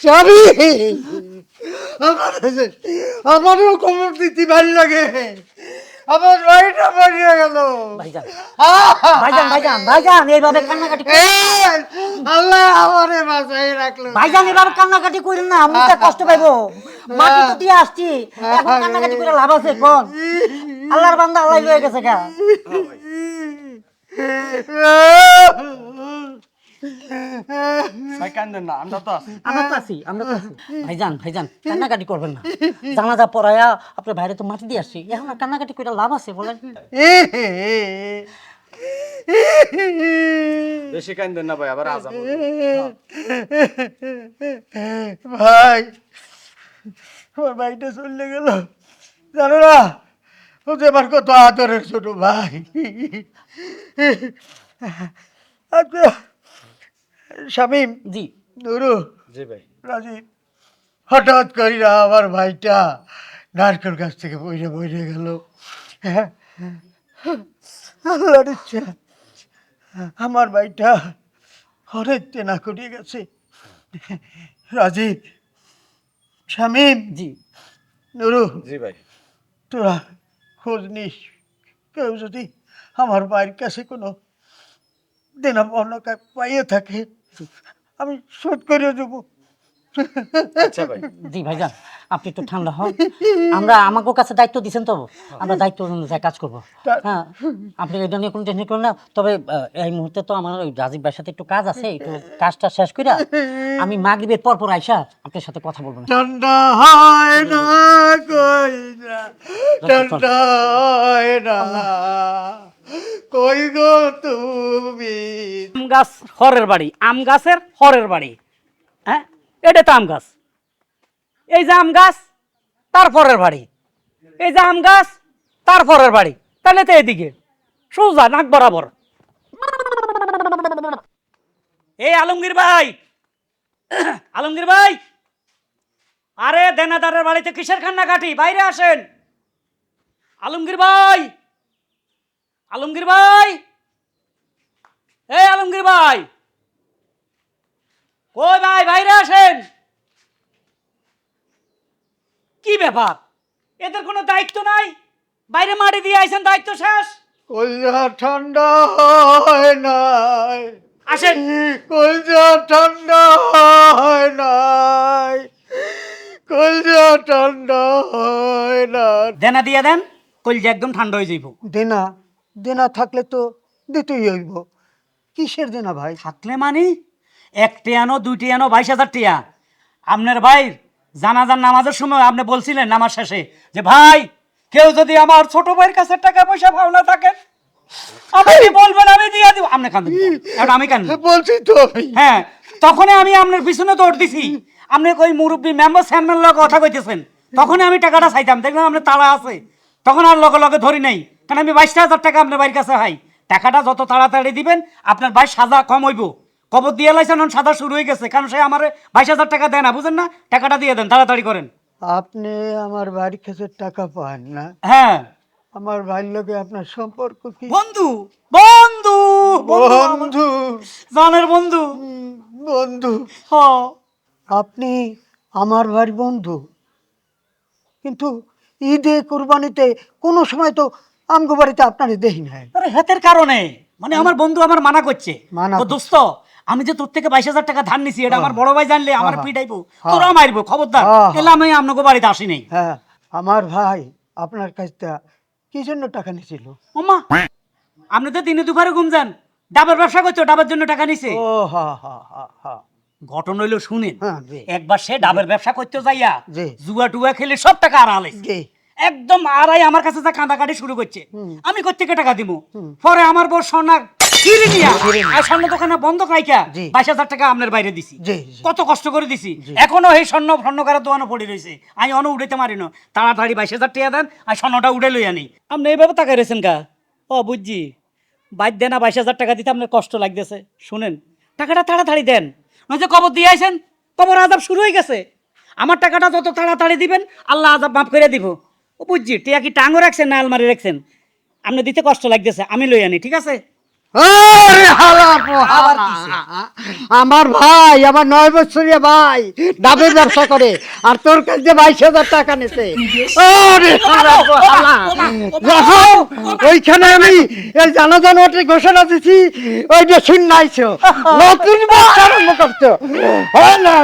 স্বামী আমার আমারও দিতে ভালো লাগে। আমার বাড়িয়ে গেল। ভাইজান ভাইজান ভাইজান ভাইজান এইভাবে কান্নাকাটি। আল্লাহ আমারে বাঁচাই রাখল। ভাইজান এভাবে কান্নাকাটি করেন না আমি তো কষ্ট পাইবো। মাটি তো দিয়ে আসছি এখন কান্নাকাটি করে লাভ আছে কোন? আল্লাহর বান্দা আল্লাহ লয়ে গেছে গা। ভাই কান্দেন না আমরা তো আছি। আমরা তো আছি আমরা তো আছি। ভাইজান ভাইজান কান্নাকাটি করবেন না। জানাজা পড়ায়া আপনার বাইরে তো মাটি দিয়ে আসছি। এখন কান্নাকাটি করে লাভ আছে বলেন। বেশি কান্দেন না ভাই আবার আজাব ভাই আমার ভাইটা চলে গেল। জানো না ও যে আমার কত আদরের ছোট ভাই। আচ্ছা। শামিম জি। নুরু জি ভাই। রাজীব হঠাৎ করিরা আমার ভাইটা নারকেল গাছ থেকে বইরে বইরে গেল। আল্লাহর ইচ্ছা আমার ভাইটা হরের তেনা করিয়ে গেছে। রাজীব শামিম জি। নুরু জি ভাই। তোরা খোঁজ নিস। কেউ যদি আমার ভাইয়ের কাছে কোনো দেনা পাওনা পাইয়ে থাকে আমি শোধ করে দেবো। আচ্ছা ভাই। জি ভাইজান আপনি একটু ঠান্ডা হন। আমরা আমাকে কাছে দায়িত্ব দিচ্ছেন তো। আমরা দায়িত্ব অনুযায়ী কাজ করব। হ্যাঁ আপনি এটা নিয়ে কোনো টেনশন করেন না। তবে এই মুহূর্তে তো আমার ওই রাজীব ভাইয়ের সাথে একটু কাজ আছে একটু কাজটা শেষ করে আমি মাগরিবের পর পর আইসা আপনার সাথে কথা বলব না। ঠান্ডা হয় না কই না ঠান্ডা হয় না। কই গো তুমি। আম গাছ হরের বাড়ি, আম গাছের হরের বাড়ি। হ্যাঁ? এটা তো আম গাছ। এই যে আম গাছ, তার পরের বাড়ি। এই যে আম গাছ, তার পরের বাড়ি। তাহলে তো এদিকে। সোজা, নাক বরাবর। এই আলমগীর ভাই আলমগীর ভাই। আরে দেনাদারের বাড়িতে কিসের কান্নাকাটি বাইরে আসেন। আলমগীর ভাই। আলমগীর ভাই! এই আলমগীর ভাই! কই ভাই বাইরে আসেন! কি ব্যাপার? এদের কোনো দায়িত্ব নাই? বাইরে মারি দিয়ে আইছেন দায়িত্ব শেষ? কলজা ঠান্ডা হয় নাই। আসেন। কলজা ঠান্ডা হয় নাই। কলজা ঠান্ডা হয় না দেনা দিয়ে দেন কলজা একদম ঠান্ডা হয়ে যাইব। দেনা? দেনা থাকলে তো দিতেই হইব। কিসের দেনা ভাই? থাকলে মানি এক টিয়ানো দুই টিয়ানো বাইশ হাজার টিয়া। আপনার ভাই জানাজার নামাজের সময় আপনি বলছিলেন নামাজ শেষে যে ভাই কেউ যদি আমার ছোট ভাইয়ের কাছে টাকা পয়সা ভাবনা থাকেন আপনি বলবেন আমি দিয়ে দিব? আপনি কান্দেন কেন? এখন আমি কেন বলছি তো হ্যাঁ তখনই আমি আপনার পিছনে দৌড় দিছি। আপনি ওই মুরব্বী মেম্বার চেয়ারম্যান লগে কথা কইতেছেন। তখনই আমি টাকাটা চাইতাম। দেখলাম আপনার তাড়া আছে। তখন আর লগে লগে ধরি নাই। কারণ আমি বাইশটা হাজার টাকা আপনার বাড়ির কাছে হাই? টাকাটা যত তাড়াতাড়ি দিবেন আপনার বাইশ সাজা কম হইব। কবর দিয়ে লাইছেন এখন সাদা শুরু হয়ে গেছে। কারণ সে আমার বাইশ হাজার টাকা দেয় না বুঝেন না? টাকাটা দিয়ে দেন তাড়াতাড়ি করেন। আপনি আমার বাড়ির কাছে টাকা পান না? হ্যাঁ। আমার ভাইয়ের লোকে আপনার সম্পর্ক কি? বন্ধু বন্ধু বন্ধু জানের বন্ধু। বন্ধু। হ। আপনি আমার ভাইয়ের বন্ধু। কিন্তু ঈদে কোরবানিতে কোনো সময় তো আমগো বাড়িতে আপনার দেখি নাই আরে হেতের কারণে। মানে আমার বন্ধু আমার মানা করছে। মানা তো দোস্ত আমি যে তোর থেকে বাইশ হাজার টাকা ধার নিছি এটা আমার বড় ভাই জানলে আমার পিটাইবো। হ্যাঁ। তোরা মারবো খবরদার। হ্যাঁ, এলে আমি আপনাকে বাড়িতে আসি নাই হ্যাঁ আমার ভাই আপনার কাছ থেকে কি জন্য টাকা নিয়েছিল ওমা আপনি তো দিনে দুপুরে ঘুম যান। ডাবের ব্যবসা করছ ডাবের জন্য টাকা নিছে। ও হা হা হা ঘটনা হইল শুনেন। হ্যাঁ, একবার সে ডাবের ব্যবসা করতে যাইয়া। জুয়া টুয়া খেলে সব টাকা আড়ালাইছে জি। একদম আড়াই আমার কাছে যা কাঁদাকাটি শুরু করছে। আমি কোথেকে টাকা দিব? পরে আমার বউ স্বর্ণা কিনে নিয়া আর স্বর্ণ দোকানে বন্ধ। বাইশ হাজার টাকা আপনার বাইরে দিছি। কত কষ্ট করে দিছি। এখনও এই স্বর্ণ স্বর্ণকারের দোকানে পড়ে রয়েছে। আমি অন উঠাইতে পারি না। তাড়াতাড়ি বাইশ হাজার টাকা দেন আর স্বর্ণটা উঠে লই আনি আপনি এইভাবে তাকাই রয়েছেন কা? ও বুঝছি। বাইর দেন বাইশ হাজার টাকা দিতে আপনার কষ্ট লাগতেছে। শুনেন টাকাটা তাড়াতাড়ি দেন। নয় যে কবর দিয়ে আইছেন কবর আজাব শুরু হয়ে গেছে। আমার টাকাটা যত তাড়াতাড়ি দিবেন আল্লাহ আজাব মাফ করে দিব। ও বুঝছি টিয়া কি টাঙও রাখছেন না আলমারি রাখছেন? আপনি দিতে কষ্ট লাগতেছে আমি লই আনি ঠিক আছে? আমার ভাই আমার নয় বছরিয়া ভাই ডাবের ব্যবসা করে আর তোর কাছে বাইশ হাজার টাকা নিতে ওইখানে আমি এই জানাজান ওটে ঘোষণা দিছি ওইটা শুনাইছো নতুন আরম্ভ করছ। না